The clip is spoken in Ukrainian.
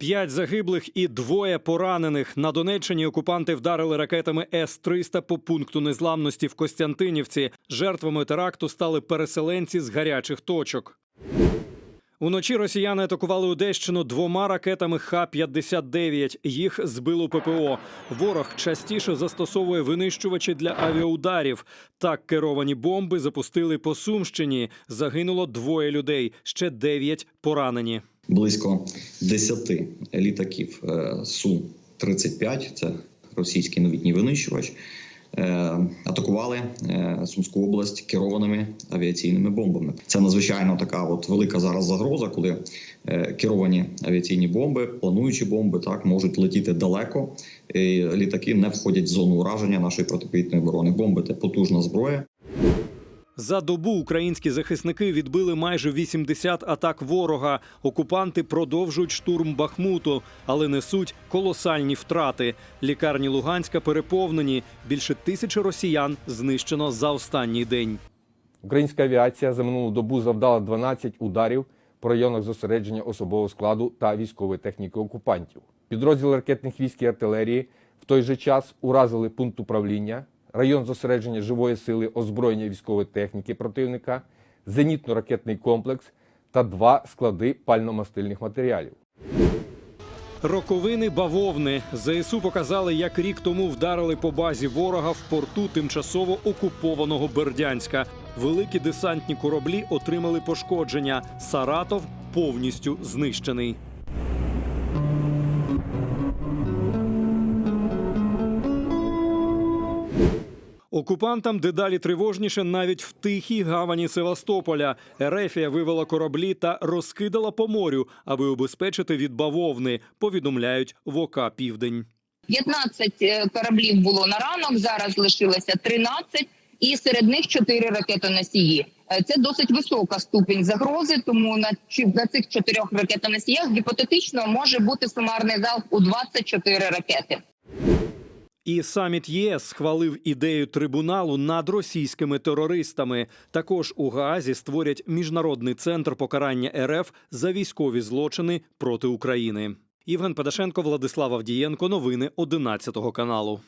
П'ять загиблих і двоє поранених. На Донеччині окупанти вдарили ракетами С-300 по пункту незламності в Костянтинівці. Жертвами теракту стали переселенці з гарячих точок. Уночі росіяни атакували Одещину двома ракетами Х-59. Їх збило ППО. Ворог частіше застосовує винищувачі для авіаударів. Так керовані бомби запустили по Сумщині. Загинуло двоє людей, ще дев'ять поранені. Близько 10 літаків е, Су-35, це російський новітній винищувач, е, атакували е, Сумську область керованими авіаційними бомбами. Це надзвичайно така от велика зараз загроза, коли керовані авіаційні бомби, плануючі бомби, так можуть летіти далеко. І літаки не входять в зону ураження нашої протиповітряної оборони. Бомби це потужна зброя. За добу українські захисники відбили майже 80 атак ворога. Окупанти продовжують штурм Бахмуту, але несуть колосальні втрати. Лікарні Луганська переповнені. Більше тисячі росіян знищено за останній день. Українська авіація за минулу добу завдала 12 ударів по районах зосередження особового складу та військової техніки окупантів. Підрозділи ракетних військ і артилерії в той же час уразили пункт управління, район зосередження живої сили озброєння військової техніки противника, зенітно-ракетний комплекс та два склади пально-мастильних матеріалів. Роковини бавовни ЗСУ показали, як рік тому вдарили по базі ворога в порту тимчасово окупованого Бердянська. Великі десантні кораблі отримали пошкодження. Саратов повністю знищений. Окупантам дедалі тривожніше навіть в тихій гавані Севастополя. Ерефія вивела кораблі та розкидала по морю, аби обезпечити від бавовни. Повідомляють в ОК Південь. 15 е, кораблів було на ранок, зараз лишилося 13, і серед них 4 ракетоносії. Е, Це досить висока ступінь загрози, тому на, на цих чотирьох ракетоносіях гіпотетично може бути сумарний залп у 24 ракети. І саміт ЄС схвалив ідею трибуналу над російськими терористами. Також у Гаазі створять міжнародний центр покарання РФ за військові злочини проти України. Євген Педашенко, Владислав Авдієнко. Новини 11 каналу.